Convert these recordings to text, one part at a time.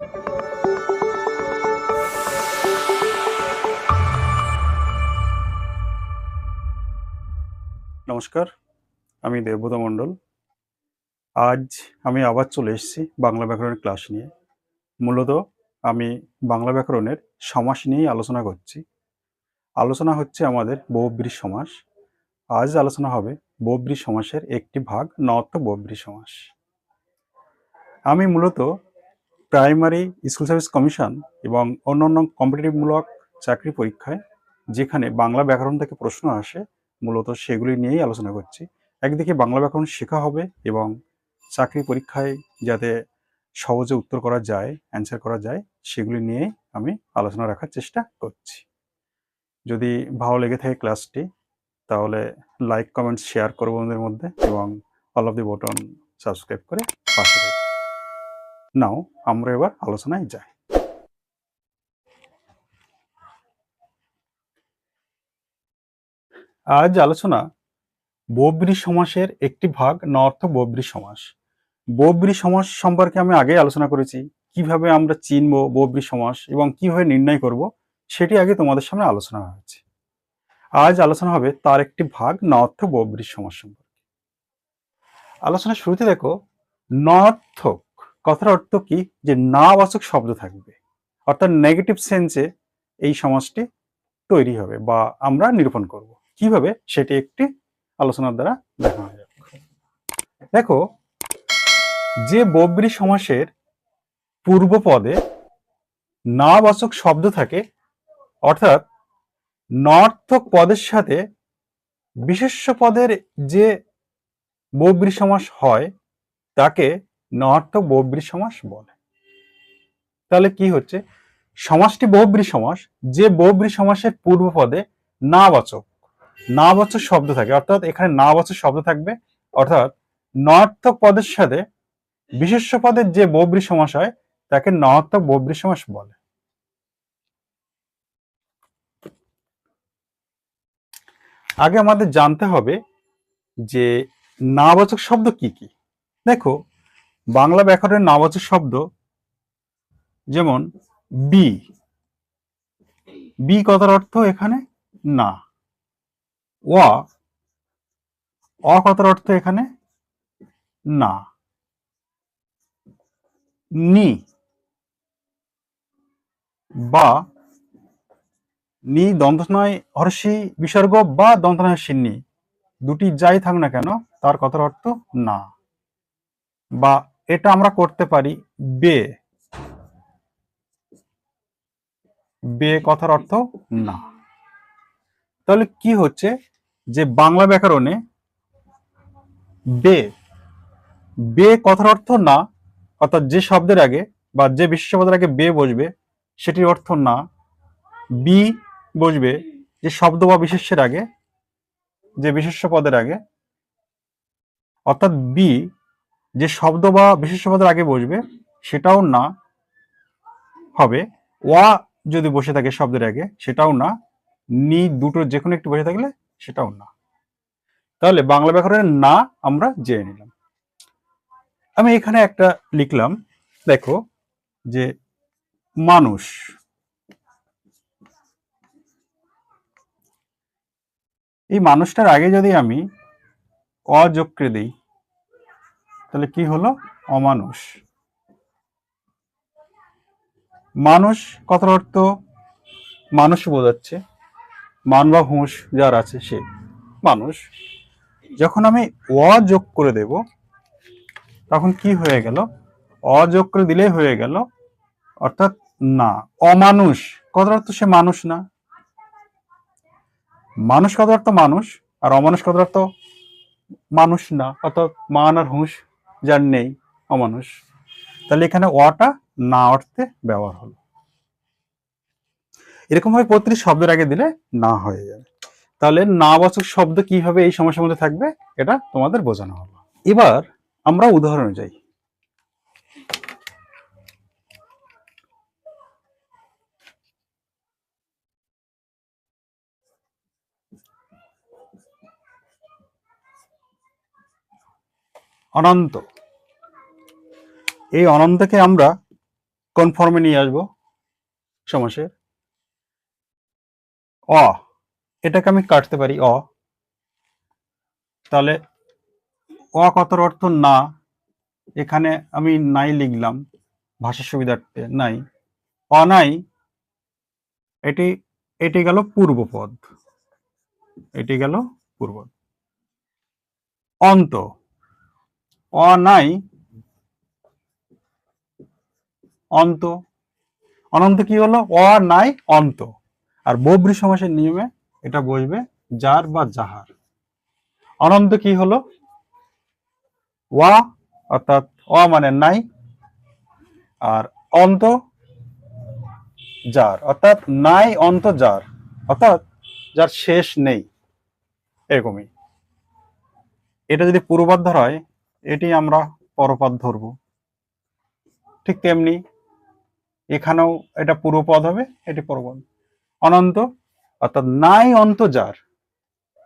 নমস্কার, আমি দেবব্রত মণ্ডল। আজ আমি আবার চলে এসেছি বাংলা ব্যাকরণের ক্লাস নিয়ে। মূলত আমি বাংলা ব্যাকরণের সমাস নিয়েই আলোচনা করছি। আলোচনা হচ্ছে আমাদের বহুব্রী সমাস। আজ আলোচনা হবে বহুব্রী সমাসের একটি ভাগ নর্থ বহুব্রী সমাস। আমি মূলত প্রাইমারি স্কুল সার্ভিস কমিশন এবং অন্য অন্যান্য কম্পিটিটিভমূলক চাকরি পরীক্ষায় যেখানে বাংলা ব্যাকরণ থেকে প্রশ্ন আসে, মূলত সেগুলি নিয়েই আলোচনা করছি। একদিকে বাংলা ব্যাকরণ শেখা হবে এবং চাকরি পরীক্ষায় যাতে সহজে উত্তর করা যায় অ্যান্সার করা যায়, সেগুলি নিয়েই আমি আলোচনা রাখার চেষ্টা করছি। যদি ভালো লেগে থাকে ক্লাসটি, তাহলে লাইক, কমেন্ট শেয়ার করব বন্ধুদের মধ্যে এবং all of the button subscribe করে পাশে নাও, আমরা এবার আলোচনায় যাই। আজ আলোচনা বব্রী সমাসের একটি ভাগ নর্থ বব্রী সমাস। বব্রী সমাস সম্পর্কে আমি আগে আলোচনা করেছি, কীভাবে আমরা চিনব বব্রী সমাস এবং কীভাবে নির্ণয় করব, সেটি আগে তোমাদের সামনে আলোচনা হয়েছে। আজ আলোচনা হবে তার একটি ভাগ নর্থ বব্রী সমাস সম্পর্কে। আলোচনা শুরুতে দেখো নর্থক কথার অর্থ কি? যে না বাচক শব্দ থাকবে। অর্থাৎ নেগেটিভ সেন্সে এই সমাজটি তৈরি হবে বা আমরা নিরূপণ করব। কীভাবে? সেটি একটি আলোচনার দ্বারা দেখানো যাবে দেখো, যে বব্রী সমাসের পূর্ব পদে না বাচক শব্দ থাকে, অর্থাৎ নর্থক পদের সাথে বিশেষ্য পদের যে বব্রী সমাস হয়, তাকে নর্থক বব্রী সমাস বলে। তাহলে কি হচ্ছে? সমাসটি বহুব্রী সমাস, যে বহুব্রী সমাসের পূর্ব পদে না বাচক না বাচক শব্দ থাকে। অর্থাৎ এখানে না বাচক শব্দ থাকবে, অর্থাৎ নর্থক পদের সাথে বিশেষ্য পদের যে বহুব্রী সমাস হয়, তাকে নর্থক বহুব্রী সমাস বলে। আগে আমাদের জানতে হবে যে নাবাচক শব্দ কি কি। দেখো বাংলা ব্যাকরণের নাবাচক শব্দ। যেমন বি বি কথার অর্থ এখানে না। ওয়া অ কথার অর্থ এখানে না। নি। বা। নি দন্তনয় হর্ষি, বিসর্গ বা দন্তনয় হর্ষিনী দুটি যাই থাক না কেন, তার কথার অর্থ না। বা এটা আমরা করতে পারি বে। বে কথার অর্থ না। তাহলে কি হচ্ছে যে বাংলা ব্যাকরণে বে বে কথার অর্থ না, অর্থাৎ যে শব্দের আগে বা যে বিশেষ পদের আগে বে বসবে, সেটির অর্থ না। বি বসবে যে শব্দ বা বিশেষ্যের আগে, যে বিশেষ্য পদের আগে, অর্থাৎ বি যে শব্দ বা বিশেষ্য পদের আগে বসবে, সেটাও না হবে। ওয়া যদি বসে থাকে শব্দের আগে, সেটাও না। নি দুটো যে কোনো একটি বসে থাকলে, সেটাও না। তাহলে বাংলা ব্যাকরণের না আমরা জেনে নিলাম। আমি এখানে একটা লিখলাম, দেখো, যে মানুষ। এই মানুষটার আগে যদি আমি অযোগ করে দিই তাহলে কি হলো? অমানুষ। মানুষ কথার অর্থ মানুষ বোঝাচ্ছে। মান বা হুঁশ যার আছে সে। মানুষ। যখন আমি অযোগ করে দেব, তখন কি হয়ে গেল? অযোগ করে দিলেই হয়ে গেল। অর্থাৎ না, অমানুষ। কথার অর্থ সে মানুষ না। মানুষ কত অর্থ মানুষ, আর অমানুষ কত অর্থ মানুষ না। অর্থাৎ মান আর হুঁশ যার নেই, অমানুষ। তাহলে এখানে অটা না অর্থে ব্যবহার হলো। এরকমভাবে প্রতিটি শব্দের আগে দিলে না হয়ে যাবে। তাহলে নাবাচক শব্দ কীভাবে এই সমস্যার মধ্যে থাকবে, এটা তোমাদের বোঝানো হলো। এবার আমরা উদাহরণে যাই। অনন্ত। এই অনন্তকে আমরা কোন ফর্মে নিয়ে আসব, সমাসের। অ, এটাকে আমি কাটতে পারি, অ। তাহলে অ কতর অর্থ না? এখানে আমি নাই লিখলাম ভাষার সুবিধার্থে নাই। অনাই এটি এটি গেল পূর্বপদ। এটি গেল পূর্বপদ। অন্ত। অনাই অন্ত। অনন্ত কি হলো? অ নাই, অন্ত। আর বব্রী সমাসের নিয়মে এটা বসবে যার বা যাহার। অনন্ত কি হলো? ওয়া, অর্থাৎ অ মানে নাই, আর অন্ত যার, অর্থাৎ নাই, অন্ত যার, অর্থাৎ যার শেষ নেই, এরকমই। এটা যদি পূর্বাদ হয় এটি আমরা পরপাদ ধরব। ঠিক তেমনি এখানেও এটা পূর্বপদ হবে, এটি পরপদ অনন্ত, অর্থাৎ নাই অন্ত যার,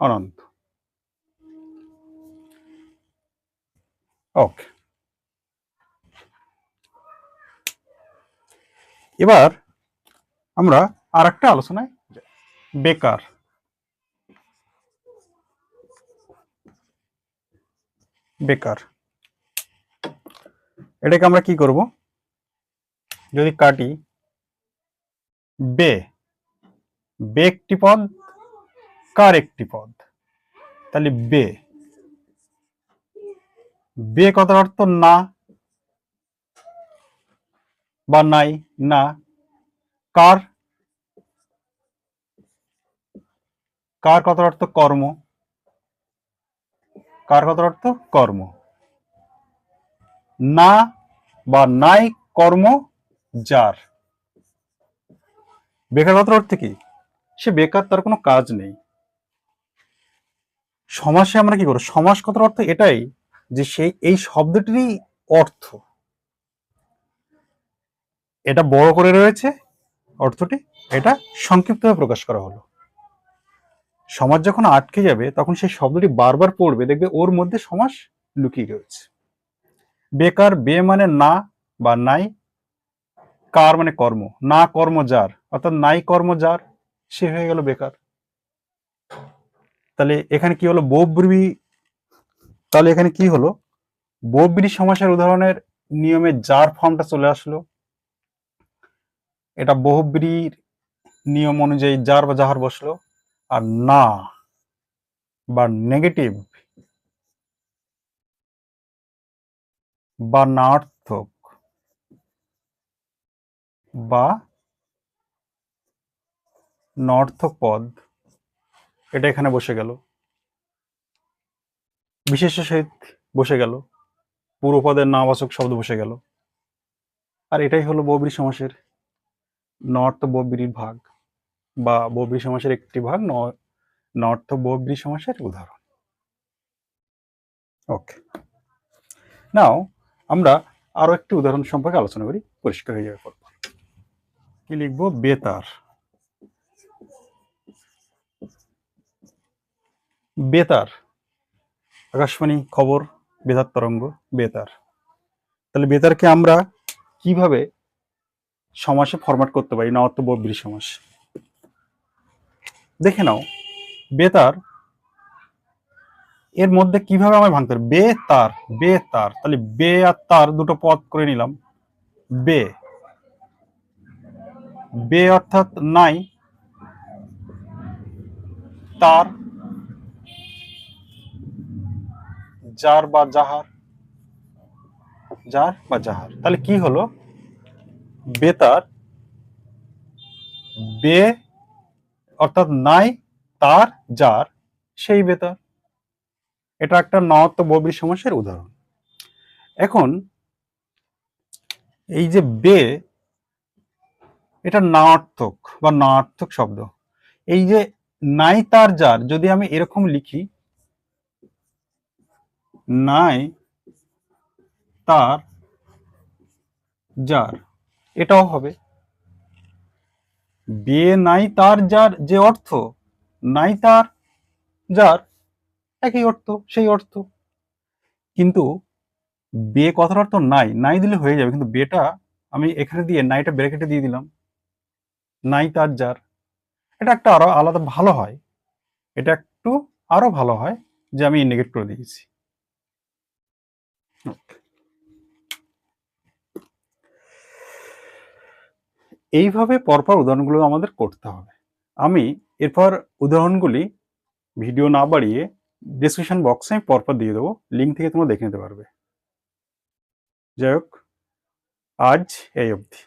অনন্ত। ওকে। এবার আমরা আর একটা আলোচনায়। বেকার। বেকার। এটাকে আমরা কি করব? যদি কাটি, বে বে একটি পদ, কার একটি পদ? তাহলে বে। বে কত অর্থ না বা নাই, না। কার? কার কত অর্থ কর্ম? কার কত অর্থ? কর্ম। না বা নাই কর্ম যার। বেকার কথার অর্থ কি? সে বেকার, তার কোনো কাজ নেই। সমাসে আমরা কি করব? সমাস কথার অর্থ এটাই যে সেই এই শব্দটিরই অর্থ। এটা বড় করে রয়েছে, অর্থটি এটা সংক্ষিপ্তভাবে প্রকাশ করা হলো। সমাজ যখন আটকে যাবে, তখন সেই শব্দটি বারবার পড়বে, দেখবে ওর মধ্যে সমাস লুকিয়ে রয়েছে। বেকার, বে মানে না বা নাই, কার মানে কর্ম, না কর্ম যার, অর্থাৎ নাই কর্ম যার, সে হয়ে গেল বেকার। তাহলে এখানে কি হলো? বব্রী তাহলে এখানে কি হলো? বব্রী সমাসের উদাহরণের নিয়মে যার ফর্মটা চলে আসলো, এটা বহুব্রীর নিয়ম অনুযায়ী যার বা যাহার বসল আর না বা নেগেটিভ বা নার্থক বা নর্থক পদ, এটা এখানে বসে গেল। বিশেষ সহিত বসে গেল। পূর্বপদের নাবাচক শব্দ বসে গেল। আর এটাই হলো ববরি সমাসের নর্থ ববরির ভাগ। বা ববরি সমাসের একটি ভাগ নর্থ ববরি সমাসের উদাহরণ। ওকে নাও আমরা আরও একটি উদাহরণ সম্পর্কে আলোচনা করি, পরিষ্কার হয়ে যাবে পরপর। কি লিখব? বেতার। বেতার। আকাশবাণী খবর, বেতার তরঙ্গ, বেতার। তাহলে বেতারকে আমরা কীভাবে সমাসে ফরম্যাট করতে পারি? নর্থ ববরি সমাস। দেখে নাও, বেতার, এর মধ্যে কীভাবে আমরা ভাঙতে পারি বে তার বে তার তাহলে বে আর তার দুটো পদ করে নিলাম। বে বে অর্থাৎ নাই, তার, যার বা যাহার, যার বা যাহার। তাহলে কি হলো? বেতার, বে অর্থাৎ নাই, তার, যার, সেই বেতার। এটা একটা নর্থ ববরি সমাসের উদাহরণ। এখন, এই যে বে, এটা নার্থক বা নার্থক শব্দ। এই যে নাই, তার, যার, যদি আমি এরকম লিখি, নাই, তার, যার, এটাও হবে। বে নাই তার যার যে অর্থ, নাই তার যার একই অর্থ, সেই অর্থ। কিন্তু বে কথার অর্থ নাই নাই দিলে হয়ে যাবে। কিন্তু বেটা আমি এখানে দিয়ে, নাইটা ব্র্যাকেটে দিয়ে দিলাম। নাই তার যার। এটা একটা আরও আলাদা ভালো হয়। এটা একটু আরও ভালো হয় যে আমি ইন্ডিকেট করে দিয়েছি। এইভাবে পরপর উদাহরণগুলো আমাদের করতে হবে। আমি এরপর উদাহরণগুলি ভিডিও না বাড়িয়ে ডিসক্রিপশন বক্সে আমি পরপর দিয়ে দেবো। লিঙ্ক থেকে তোমরা দেখে নিতে পারবে। যাই হোক, আজ এই অবধি।